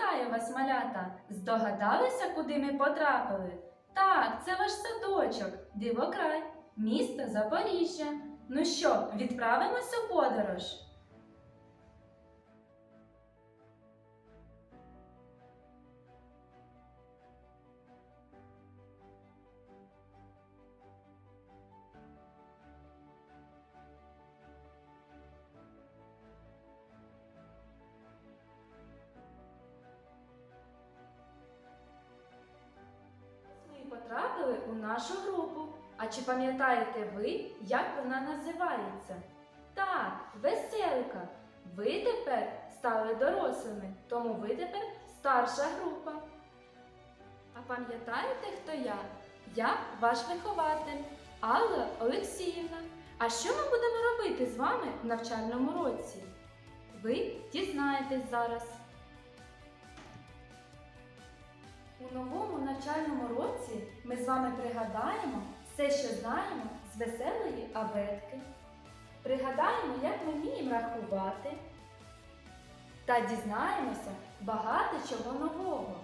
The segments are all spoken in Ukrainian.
Вітаю вас, малята! Здогадалися, куди ми потрапили? Так, це ваш садочок, дивокрай, місто Запоріжжя. Ну що, відправимося у подорож? Потрапили у нашу групу. А чи пам'ятаєте ви, як вона називається? Так, веселка. Ви тепер стали дорослими, тому ви тепер старша група. А пам'ятаєте, хто я? Я ваш вихователь Алла Олексіївна. А що ми будемо робити з вами в навчальному році? Ви дізнаєтесь зараз. У новому навчальному році ми з вами пригадаємо все, що знаємо з веселої абетки. Пригадаємо, як ми вміємо рахувати. Та дізнаємося багато чого нового.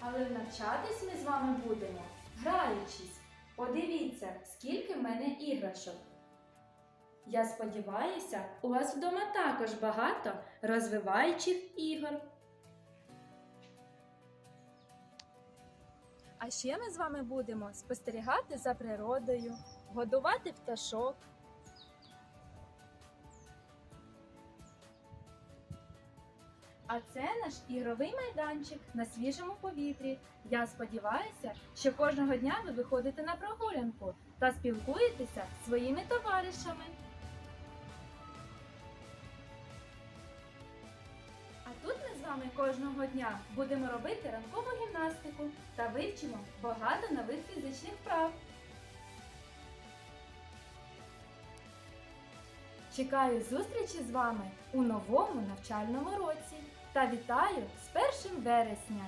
Але навчатись ми з вами будемо, граючись. Подивіться, скільки в мене іграшок. Я сподіваюся, у вас вдома також багато розвиваючих ігор. А ще ми з вами будемо спостерігати за природою, годувати пташок. А це наш ігровий майданчик на свіжому повітрі. Я сподіваюся, що кожного дня ви виходите на прогулянку та спілкуєтеся зі своїми товаришами. Вами кожного дня будемо робити ранкову гімнастику та вивчимо багато нових фізичних вправ. Чекаю зустрічі з вами у новому навчальному році та вітаю з 1 вересня!